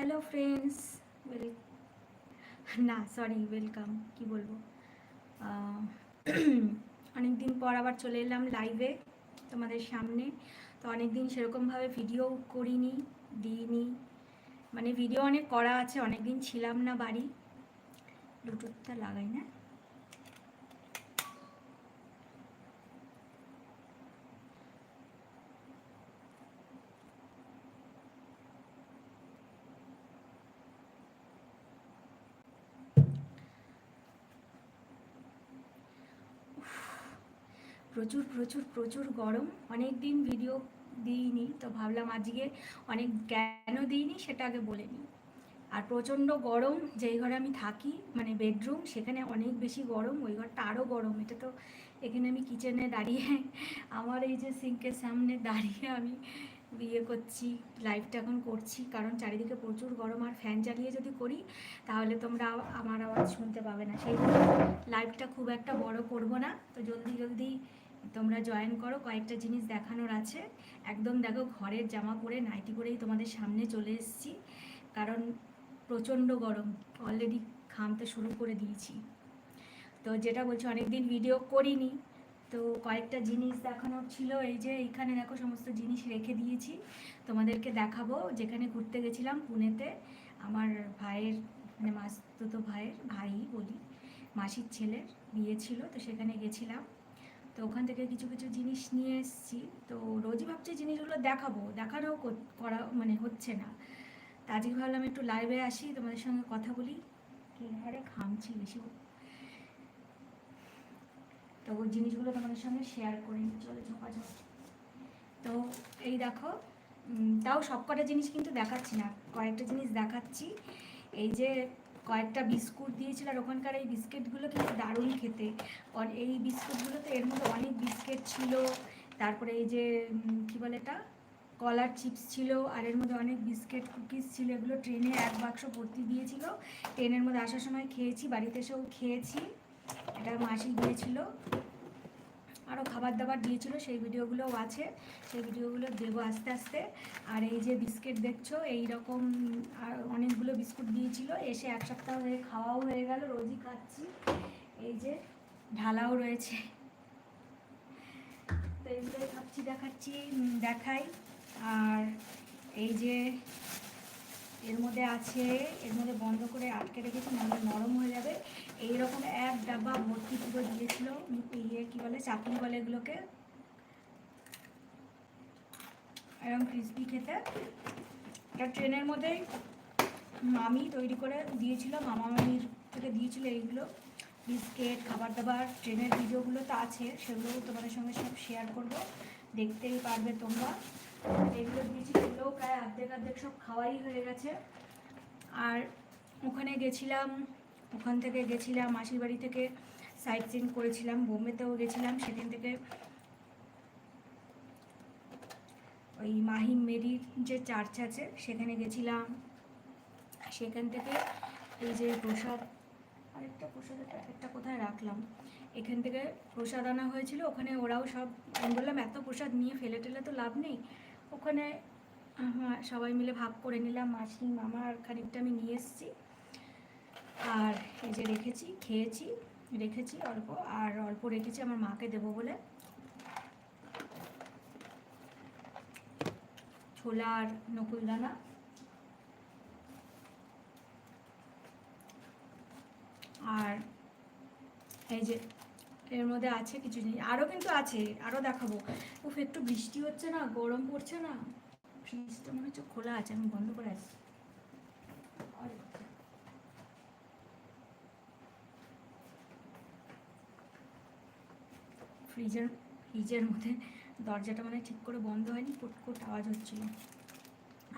Hello friends well না sorry welcome কি বলব? অনেক দিন পর আবার চলে এলাম লাইভে তোমাদের সামনে। তো অনেক দিন সেরকমভাবে ভিডিও করিনি, দিইনি। মানে ভিডিও অনেক করা আছে অনেক দিন ছিলাম না বাড়ি। ব্লুটুথটা লাগাই, না? প্রচুর প্রচুর প্রচুর গরম। অনেক দিন ভিডিও দিইনি, তো ভাবলাম আজকে অনেক কেন দিইনি, সেটা আগে বলে নিই। আর প্রচণ্ড গরম, যেই ঘরে আমি থাকি মানে বেডরুম সেখানে অনেক বেশি গরম, ওই ঘরটা আরও গরম। এটা তো এখানে আমি কিচেনে দাঁড়িয়ে, আমার এই যে সিঙ্কের সামনে দাঁড়িয়ে আমি বিয়ে করছি লাইভটা এখন করছি। কারণ চারিদিকে প্রচুর গরম, আর ফ্যান চালিয়ে যদি করি, তাহলে তোমরা আমার আওয়াজ শুনতে পাবে না। সেই লাইভটা খুব একটা বড় করব না। তো জলদি জলদি তোমরা জয়েন করো, কয়েকটা জিনিস দেখানোর আছে। একদম দেখো ঘরের জামা পরে নাইটি পরেই তোমাদের সামনে চলে এসেছি। কারণ প্রচণ্ড গরম অলরেডি ঘামতে শুরু করে দিয়েছি। তো যেটা বলছি, অনেকদিন ভিডিও করিনি। তো কয়েকটা জিনিস দেখানোর ছিল, এই যে এইখানে দেখো সমস্ত জিনিস রেখে দিয়েছি। তোমাদেরকে দেখাবো, যেখানে ঘুরতে গেছিলাম পুনেতে। আমার ভাইয়ের মানে মাসতুতো ভাইয়ের ভাই বলি, মাসির ছেলের বিয়ে ছিল তো সেখানে গেছিলাম। তো ওখান থেকে কিছু কিছু জিনিস নিয়ে এসেছি। তো রোজই ভাবছি জিনিসগুলো দেখাবো। দেখানোও কর- মানে হচ্ছে না। তা আজকে ভাবলাম একটু লাইভে আসি, তোমাদের সঙ্গে কথা বলি। কি হারে ঘামছি বেশি তো জিনিসগুলো তোমাদের সঙ্গে শেয়ার করে। নিই চলে ঝোপাঝোপ তো এই দেখো তাও সব কটা জিনিস কিন্তু দেখাচ্ছি না। কয়েকটা জিনিস দেখাচ্ছি। এই যে কয়েকটা বিস্কুট দিয়েছিল আর ওখানকার এই বিস্কিটগুলো কিন্তু দারুণ খেতে। এই বিস্কুটগুলোতে এর মধ্যে অনেক বিস্কিট ছিল, তারপরে এই যে কি বলে এটা? কলার চিপস ছিল আর এর মধ্যে অনেক বিস্কিট, কুকিজ ছিল। এগুলো ট্রেনে এক বাক্স ভর্তি দিয়েছিল। ট্রেনের মধ্যে আসার সময় খেয়েছি, বাড়িতে এসেও খেয়েছি। এটা মাসি দিয়েছিল। আরও খাবার দাবার দিয়েছিল, সেই ভিডিওগুলোও আছে। সেই ভিডিওগুলো দেবো আস্তে আস্তে। আর এই যে বিস্কিট দেখছ এই রকম আর অনেকগুলো বিস্কুট দিয়েছিল। এসে এক সপ্তাহ হয়ে খাওয়াও হয়ে গেল, রোজই খাচ্ছি। এই যে ঢালাও রয়েছে। তো এগুলোই ভাবছি দেখাচ্ছি দেখাই। আর এই যে এর মধ্যে আছে, এর মধ্যে বন্ধ করে আটকে রেখেছি, নাহলে নরম হয়ে যাবে। এই রকম এক ডাব্বা ভর্তি পুরো দিয়েছিল ইয়ে কী বলে, চাটনি বলে এগুলোকে। এরকম ক্রিসপি খেতে। এটা ট্রেনের মধ্যেই মামি তৈরি করে দিয়েছিল, মামা মামির থেকে দিয়েছিল এইগুলো। বিস্কিট খাবার দাবার ট্রেনের ভিডিওগুলো তো আছে সেগুলো তোমাদের সঙ্গে সব শেয়ার করব। দেখতেই পারবে তোমরা। এগুলো দিয়েছি এগুলোও প্রায় অর্ধেক অর্ধেক সব খাওয়াই হয়ে গেছে। আর ওখানে গেছিলাম, ওখান থেকে গেছিলাম, মাসির বাড়ি থেকে সাইট সিন করেছিলাম, বোম্বেতেও গেছিলাম সেখান থেকে ওই মাহিম মেরির যে চার্চ আছে, সেখানে গেছিলাম। সেখান থেকে এই যে প্রসাদ, আরেকটা প্রসাদের প্যাকেটটা কোথায় রাখলাম? এখান থেকে প্রসাদ আনা হয়েছিল, ওখানে ওরাও সব, আমি বললাম, এত প্রসাদ নিয়ে ফেলে টেলে তো লাভ নেই। ওখানে সবাই মিলে ভাগ করে নিলাম, মাসি, মামা, আর খানিকটা আমি নিয়ে এসেছি। আর এই যে রেখেছি, খেয়েছি, রেখেছি অল্প, আর অল্প রেখেছি আমার মাকে দেবো বলে। ছোলা আর নকুলদানা আর এই যে এর মধ্যে আছে কিছু জিনিস। আরও কিন্তু আছে আরও দেখাবো। উফ, একটু বৃষ্টি হচ্ছে না, গরম পড়ছে না। ফ্রিজটা মনে হচ্ছে খোলা আছে, আমি বন্ধ করে আসছি। ফ্রিজের ফ্রিজের মধ্যে দরজাটা মানে ঠিক করে বন্ধ হয়নি কুটকুট আওয়াজ হচ্ছিল।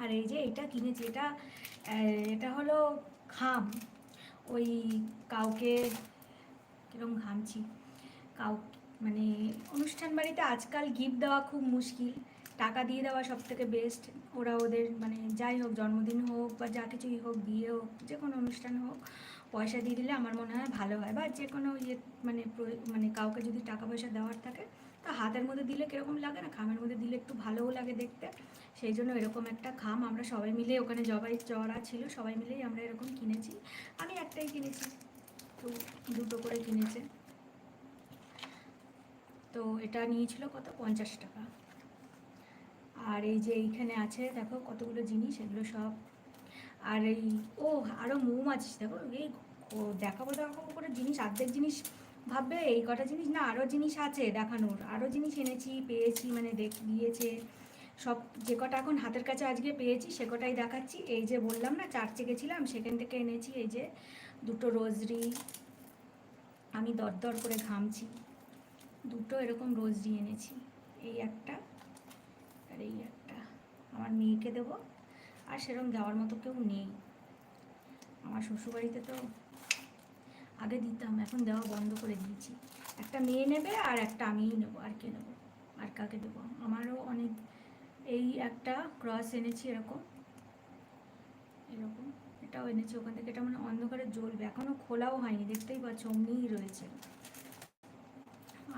আর এই যে এটা কিনেছি, এটা এটা হলো খাম ওই কাউকে কিরম ঘামছি কাউ মানে অনুষ্ঠান বাড়িতে আজকাল গিফট দেওয়া খুব মুশকিল। টাকা দিয়ে দেওয়া সব থেকে বেস্ট ওরা ওদের মানে যাই হোক, জন্মদিন হোক বা যা কিছুই হোক, বিয়ে হোক, যে কোনো অনুষ্ঠান হোক, পয়সা দিয়ে দিলে আমার মনে হয় ভালো হয়। বা যে কোনো ইয়ে মানে মানে কাউকে যদি টাকা পয়সা দেওয়ার থাকে, তা হাতের মধ্যে দিলে কীরকম লাগে না? খামের মধ্যে দিলে একটু ভালোও লাগে দেখতে। সেই জন্য এরকম একটা খাম আমরা সবাই মিলে ওখানে জবাই, চড়া ছিল, সবাই মিলেই আমরা এরকম কিনেছি। আমি একটাই কিনেছি। তো দুটো করে কিনেছে। তো এটা নিয়েছিল কত? পঞ্চাশ টাকা। আর এই যে এইখানে আছে, দেখো কতগুলো জিনিস, এগুলো সব। আর এই, ও আরও মৌমাছি, দেখো এই দেখাবো দেখাবো করে জিনিস অর্ধেক জিনিস ভাববে, এই কটা জিনিস না আরও জিনিস আছে দেখানোর। আরও জিনিস এনেছি, পেয়েছি মানে দেখ, দিয়েছে। সব, যে কটা এখন হাতের কাছে আজকে পেয়েছি, সে কটাই দেখাচ্ছি। এই যে বললাম না, চার্চে গেছিলাম, সেখান থেকে এনেছি, এই যে দুটো রোজরি। আমি দর দর করে ঘামছি। দুটো এরকম রোজরি এনেছি। এই একটা আর এই একটা। আমার মেয়েকে দেবো। আর সেরকম দেওয়ার মতো কেউ নেই। আমার শ্বশুরবাড়িতে তো আগে দিতাম, এখন দেওয়া বন্ধ করে দিয়েছি। একটা মেয়ে নেবে আর একটা আমিই নেব, আর কে নেব? আর কাকে দেবো? আমারও অনেক এই একটা ক্রস এনেছি এরকম। এরকম। এটাও এনেছি ওখান থেকে। এটা মানে অন্ধকারে জ্বলবে। এখনও খোলাও হয়নি। দেখতেই পাচ্ছ অমনিই রয়েছে।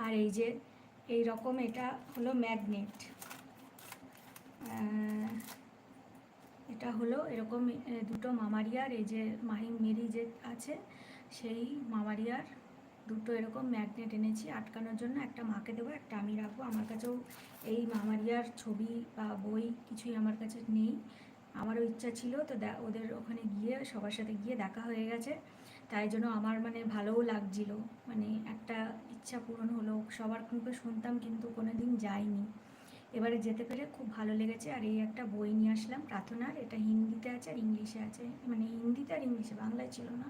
আর এই যে, এই রকম এটা হলো ম্যাগনেট। এটা হলো এরকম দুটো মামারিয়ার, এই যে মাহিম মেরি যে আছে, সেই মামারিয়ার দুটো এরকম ম্যাগনেট এনেছি, আটকানোর জন্য একটা মাকে দেবো, একটা আমি রাখব। আমার কাছেও এই মামারিয়ার ছবি বা বই কিছুই আমার কাছে নেই। আমারও ইচ্ছা ছিল তো ওদের ওখানে গিয়ে, সবার সাথে গিয়ে দেখা হয়ে গেছে। তাই জন্য আমার মানে ভালোও লাগছিল। মানে একটা ইচ্ছা পূরণ হলো, সবার মুখে শুনতাম কিন্তু কোনো দিন যাইনি এবারে যেতে পেরে খুব ভালো লেগেছে আর এই একটা বই নিয়ে আসলাম প্রার্থনার এটা হিন্দিতে আছে আর ইংলিশে আছে। মানে হিন্দিতে আর ইংলিশে, বাংলায় ছিল না।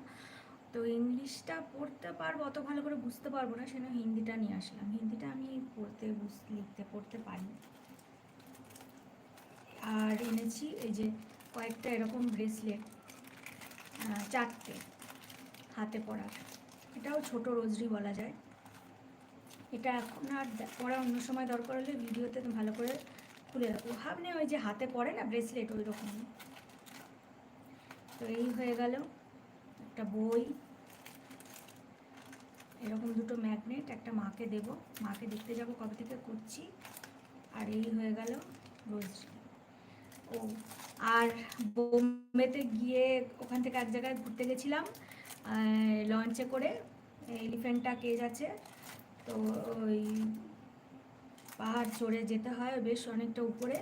তো ইংলিশটা পড়তে পারব, অত ভালো করে বুঝতে পারব না, সেজন্য হিন্দিটা নিয়ে আসলাম। হিন্দিটা আমি পড়তে লিখতে, পড়তে পারি। আর এনেছি এই যে কয়েকটা এরকম ব্রেসলেট চারটে। হাতে পরার এটাও ছোট রোজরি বলা যায়। এটা এখন আর পরা অন্য সময় দরকার হলে ভিডিওতে ভালো করে খুলে রাখব ভাবনে ওই যে হাতে পরে না ব্রেসলেট ওই রকম তো এই হয়ে গেল একটা বই। এরকম দুটো ম্যাগনেট একটা মাকে দেব। মাকে দেখতে যাব কবে থেকে করছি। আর এই হয়ে গেল রোজরি। ও, আর বোম্বেতে গিয়ে ওখান থেকে এক জায়গায় ঘুরতে গেছিলাম। লঞ্চে করে এলিফেন্টা কেজ আছে। তো ওই পাহাড় চড়ে যেতে হয় বেশ অনেকটা উপরে।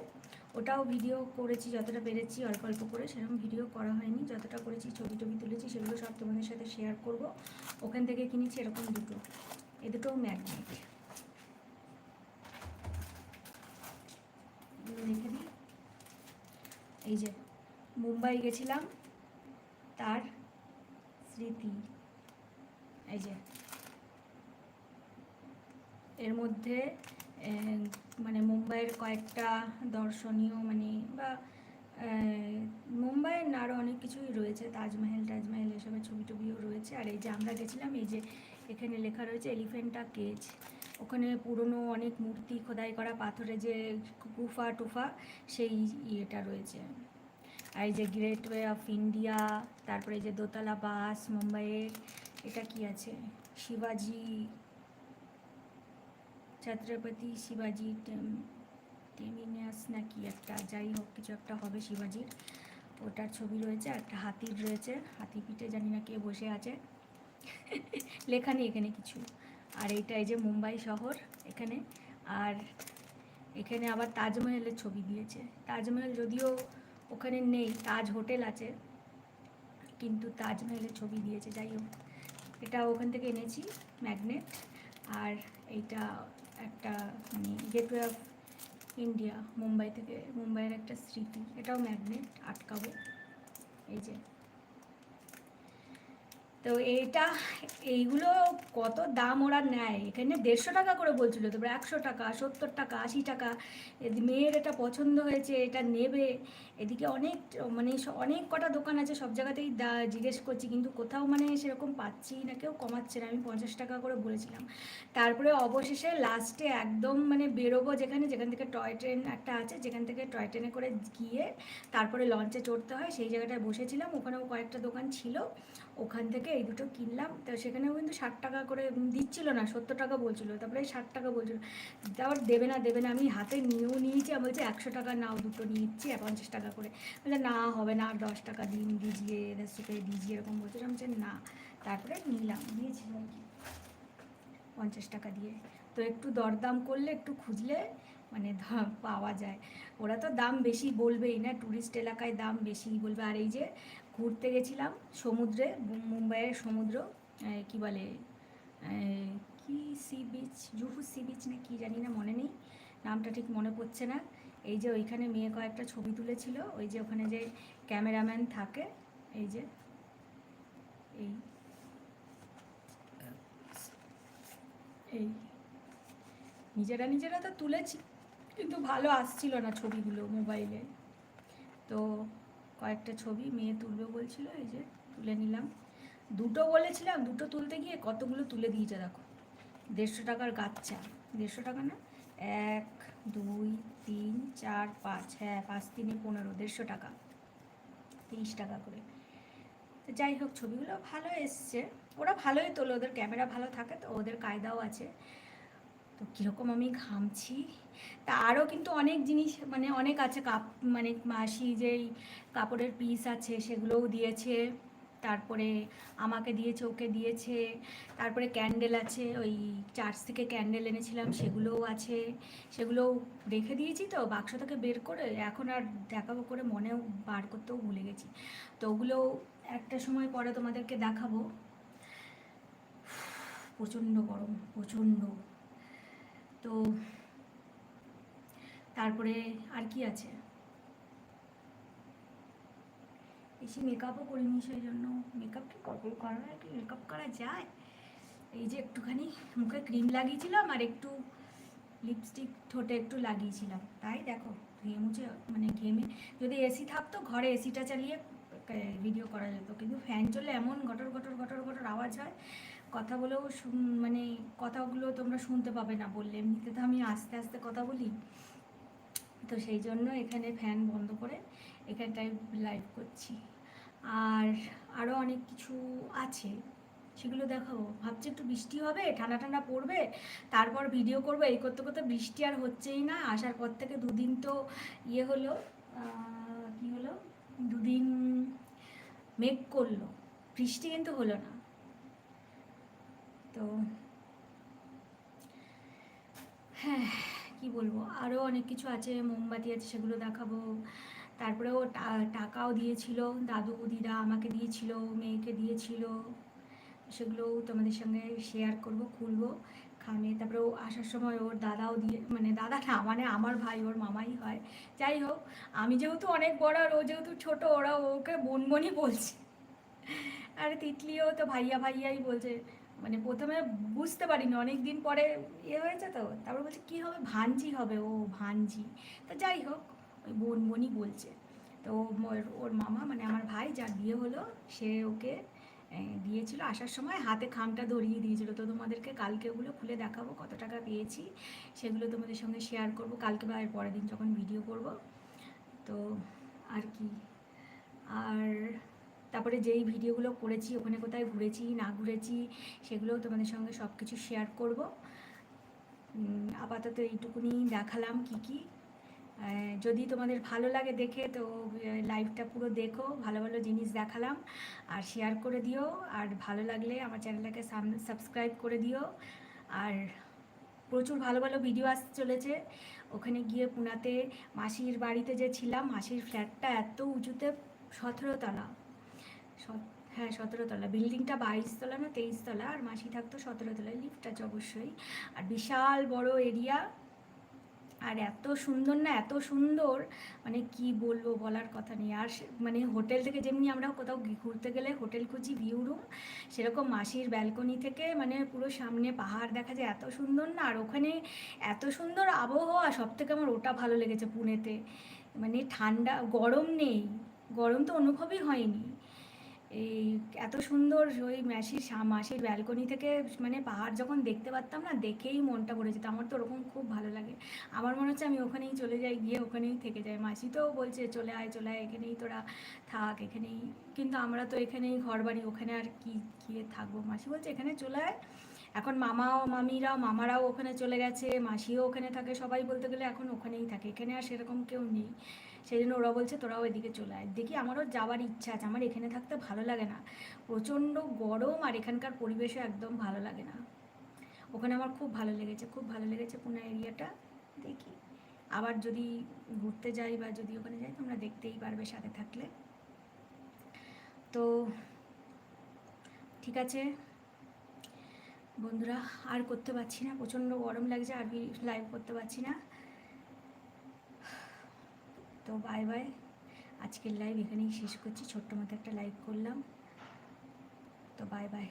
ওটাও ভিডিও করেছি, যতটা পেরেছি অল্প অল্প করে। সেরকম ভিডিও করা হয়নি। যতটা করেছি, ছবি টবি তুলেছি, সেগুলো সব তোমাদের সাথে শেয়ার করব। ওখান থেকে কিনেছি এরকম দুটো। এ দুটোও ম্যাগনেট দিই। এই যে, মুম্বাই গেছিলাম। তার স্মৃতি। এই যে। এর মধ্যে মানে মুম্বাইয়ের কয়েকটা দর্শনীয় মানে বা মুম্বাইয়ের আরও অনেক কিছুই রয়েছে, তাজমহল টাজমহল এসবের ছবি টবিও রয়েছে। আর এই যে আমরা গেছিলাম, এই যে এখানে লেখা রয়েছে এলিফেন্টা কেজ ওখানে পুরনো অনেক মূর্তি খোদাই করা পাথরে যে গুফা টুফা, সেই ইয়েটা রয়েছে। এই যে গ্রেট ওয়ে অফ ইন্ডিয়া তারপরে যে দোতলা বাস মুম্বাইয়ের এটা কি আছে? শিবাজি, ছত্রপতি শিবাজি টেম- টেমিনাস নাকি একটা, যাই হোক, কিছু একটা হবে শিবাজির। ওটার ছবি রয়েছে একটা হাতির রয়েছে। হাতি পিঠে, জানি না কে বসে আছে। লেখা নেই এখানে কিছু। আর এইটা এই যে মুম্বাই শহর এখানে। আর এখানে আবার তাজমহলের ছবি দিয়েছে। তাজমহল যদিও ওখানে নেই, তাজ হোটেল আছে। কিন্তু তাজমহলের ছবি দিয়েছে, যাই হোক। এটা ওখান থেকে এনেছি ম্যাগনেট আর এইটা একটা মানে গেটওয়ে অফ ইন্ডিয়া মুম্বাই থেকে, মুম্বাইয়ের একটা স্মৃতি। এটাও ম্যাগনেট আটকাবো। এই যে। তো এইটা এইগুলো কত দাম ওরা নেয়? এখানে দেড়শো টাকা করে বলছিল তারপরে একশো টাকা, সত্তর টাকা, আশি টাকা। মেয়ের এটা পছন্দ হয়েছে, এটা নেবে। এদিকে অনেক মানে অনেক কটা দোকান আছে, সব জায়গাতেই দা, জিজ্ঞেস করছি, কিন্তু কোথাও মানে সেরকম পাচ্ছি না, কেউ কমাচ্ছে না। আমি পঞ্চাশ টাকা করে বলেছিলাম। তারপরে অবশেষে লাস্টে একদম মানে বেরোবো যেখানে, যেখান থেকে টয় ট্রেন একটা আছে, যেখান থেকে টয় ট্রেনে করে গিয়ে তারপরে লঞ্চে চড়তে হয়, সেই জায়গাটায় বসেছিলাম। ওখানেও কয়েকটা দোকান ছিল। ওখান থেকে এই দুটো কিনলাম। তো সেখানেও কিন্তু ষাট টাকা করে দিচ্ছিল না, সত্তর টাকা বলছিল। তারপরে ষাট টাকা বলছিল। তারপর দেবে না দেবে না। আমি হাতে নিয়েও নিয়েছি। আমি বলছি একশো টাকা নাও, দুটো নিচ্ছি পঞ্চাশ টাকা করে। বলে না, হবে না, আর দশ টাকা দিন দিজিয়ে দশ টাকা দিজিয়ে এরকম বলছিলাম যে না। তারপরে নিলাম। দিয়েছিলাম কি। পঞ্চাশ টাকা দিয়ে। তো একটু দরদাম করলে, একটু খুঁজলে মানে পাওয়া যায়। ওরা তো দাম বেশি বলবেই না। ট্যুরিস্ট এলাকায় দাম বেশি বলবে। আর এই যে ঘুরতে গেছিলাম সমুদ্রে মুম্বাইয়ের সমুদ্র কি বলে কি sea beach, Juhu sea beach না কি জানি না, মনে নেই, নামটা ঠিক মনে পড়ছে না। এই যে ওইখানে মেয়ে কয়েকটা ছবি তুলেছিল, ওই যে ওখানে যে ক্যামেরাম্যান থাকে, এই যে, এই এই, নিজেরা নিজেরা তো তুলেছি, কিন্তু ভালো আসছিল না ছবিগুলো মোবাইলে। তো কয়েকটা ছবি, মেয়ে তুলবে বলছিল, এই যে তুলে নিলাম। দুটো বলেছিলাম, দুটো তুলতে গিয়ে কতগুলো তুলে দিয়েছে দেখো। দেড়শো টাকার গাচ্চা দেড়শো টাকা না? এক, দুই, তিন, চার, পাঁচ হ্যাঁ পাঁচ, তিনে, পনেরো, দেড়শো টাকা। তিরিশ টাকা করে। তো যাই হোক, ছবিগুলো ভালো এসছে। ওরা ভালোই তোলে, ওদের ক্যামেরা ভালো থাকে, তো ওদের কায়দাও আছে। তো কীরকম আমি ঘামছি? তা আরও কিন্তু অনেক জিনিস মানে অনেক আছে কাপ মানে মাসি যেই কাপড়ের পিস আছে সেগুলোও দিয়েছে। তারপরে আমাকে দিয়েছে, ওকে দিয়েছে। তারপরে ক্যান্ডেল আছে, ওই চার্চ থেকে ক্যান্ডেল এনেছিলাম, সেগুলোও আছে। সেগুলোও রেখে দিয়েছি তো, বাক্স থেকে বের করে এখন আর দেখাবো করে মনেও বার করতেও ভুলে গেছি। তো ওগুলো একটা সময় পরে তোমাদেরকে দেখাবো। প্রচণ্ড গরম, প্রচণ্ড। তো তারপরে আর কি আছে? বেশি মেকআপও করিনি সেই জন্য মেকআপ কি কবে করা হয় কি মেকআপ করা যায়? এই যে একটুখানি মুখে ক্রিম লাগিয়েছিলাম আর একটু লিপস্টিক ঠোঁটে একটু লাগিয়েছিলাম। তাই দেখো, ধুয়ে মুছে মানে ঘেমে, যদি এসি থাকতো ঘরে এসিটা চালিয়ে ভিডিও করা যেত। কিন্তু ফ্যান চলে এমন গটর গটর গটর গটর আওয়াজ হয়। কথা বলেও মানে কথাগুলো তোমরা শুনতে পাবে না বললে। এমনিতে তো আমি আস্তে আস্তে কথা বলি। তো সেই জন্য এখানে ফ্যান বন্ধ করে এখানটায় লাইভ করছি। আর আরও অনেক কিছু আছে, সেগুলো দেখাবো। ভাবছি একটু বৃষ্টি হবে, ঠান্ডা ঠান্ডা পড়বে, তারপর ভিডিও করব। এই করতে করতে বৃষ্টি আর হচ্ছেই না। আসার পর থেকে দুদিন তো ইয়ে হলো কি হলো? দুদিন মেঘ করল। বৃষ্টি কিন্তু হলো না। তো হ্যাঁ কি বলব? আরও অনেক কিছু আছে, মোমবাতি আছে, সেগুলো দেখাবো। তারপরে ও টাকাও দিয়েছিল, দাদু, দিদা আমাকে দিয়েছিল, মেয়েকে দিয়েছিল। সেগুলোও তোমাদের সঙ্গে শেয়ার করব, খুলবো, খামে। তারপরে ও আসার সময় ওর দাদাও দিয়ে মানে দাদা না মানে আমার ভাই, ওর মামাই হয়। যাই হোক, আমি যেহেতু অনেক বড় আর ও যেহেতু ছোট, ওরা ওকে বোনবনই বলছে। আর তিতলিও তো ভাইয়া ভাইয়াই বলছে মানে প্রথমে বুঝতে পারিনি অনেক দিন পরে ইয়ে হয়েছে তো। তারপর বলছে, কী হবে? ভাঞ্জি হবে। ও ভাঞ্জি তো যাই হোক, ওই বোন বোনই বলছে। তো ওর- মামা মানে আমার ভাই, যার বিয়ে হলো, সে ওকে দিয়েছিল আসার সময়। হাতে খামটা ধরিয়ে দিয়েছিল। তো তোমাদেরকে কালকে ওগুলো খুলে দেখাবো, কত টাকা পেয়েছি। সেগুলো তোমাদের সঙ্গে শেয়ার করব। কালকে বা এর পরের দিন যখন ভিডিও করব। তো আর কি। আর তারপরে যেই ভিডিওগুলো করেছি, ওখানে কোথায় ঘুরেছি, না ঘুরেছি, সেগুলোও তোমাদের সঙ্গে সব কিছু শেয়ার করব আপাতত এইটুকুনি দেখালাম কি কি। যদি তোমাদের ভালো লাগে দেখে, তো লাইভটা পুরো দেখো, ভালো ভালো জিনিস দেখালাম। আর শেয়ার করে দিও। আর ভালো লাগলে আমার চ্যানেলটাকে সাবস্ক্রাইব করে দিও। আর প্রচুর ভালো ভালো ভিডিও আসতে চলেছে। ওখানে গিয়ে পুনাতে মাসির বাড়িতে যে ছিলাম, মাসির ফ্ল্যাটটা এত উঁচুতে সতেরো তলা। সত- হ্যাঁ সতেরো তলা। বিল্ডিংটা বাইশ তলা না, তেইশ তলা। আর মাসি থাকতো সতেরো তলায় লিফট আছে অবশ্যই। আর বিশাল বড় এরিয়া আর এত সুন্দর না, এত সুন্দর। মানে কি বলব বলার কথা নেই। আর মানে হোটেল থেকে যেমনি আমরা কোথাও ঘুরতে গেলে হোটেল খুঁজি ভিউ রুম সেরকম মাসির ব্যালকনি থেকে মানে পুরো সামনে পাহাড় দেখা যায়। এত সুন্দর না। আর ওখানে এত সুন্দর আবহাওয়া সব থেকে আমার ওটা ভালো লেগেছে পুনেতে। মানে ঠান্ডা, গরম নেই। গরম তো অনুভবই হয়নি। এই এত সুন্দর ওই মাসির মাসির ব্যালকনি থেকে মানে পাহাড় যখন দেখতে পারতাম না, দেখেই মনটা ভরে যেত। আমার তো ওরকম খুব ভালো লাগে। আমার মনে হচ্ছে আমি ওখানেই চলে যাই, গিয়ে ওখানেই থেকে যাই। মাসি তো বলছে, চলে আয় চলে আয়, এখানেই তোরা থাক, এখানেই। কিন্তু আমরা তো এখানেই ঘর বাড়ি ওখানে আর কি, গিয়ে থাকব? মাসি বলছে, এখানে চলে আয়। এখন মামাও, মামিরাও, মামারাও ওখানে চলে গেছে, মাসিও ওখানে থাকে। সবাই বলতে গেলে এখন ওখানেই থাকে। এখানে আর সেরকম কেউ নেই। সেই জন্য ওরা বলছে, তোরাও ওইদিকে চলে আয়। দেখি আমারও যাওয়ার ইচ্ছা আছে, আমার এখানে থাকতে ভালো লাগে না। প্রচণ্ড গরম আর এখানকার পরিবেশও একদম ভালো লাগে না। ওখানে আমার খুব ভালো লেগেছে, খুব ভালো লেগেছে পুনা এরিয়াটা। দেখি, আবার যদি ঘুরতে যাই বা যদি ওখানে যাই, তোমরা দেখতেই পারবে সাথে থাকলে। তো, ঠিক আছে। বন্ধুরা, আর করতে পারছি না, প্রচণ্ড গরম লাগছে, আর লাইভ করতে পারছি না। তো বাই বাই আজকের লাইভ এখানেই শেষ করছি। ছোট্ট মতো একটা লাইভ করলাম। তো বাই বাই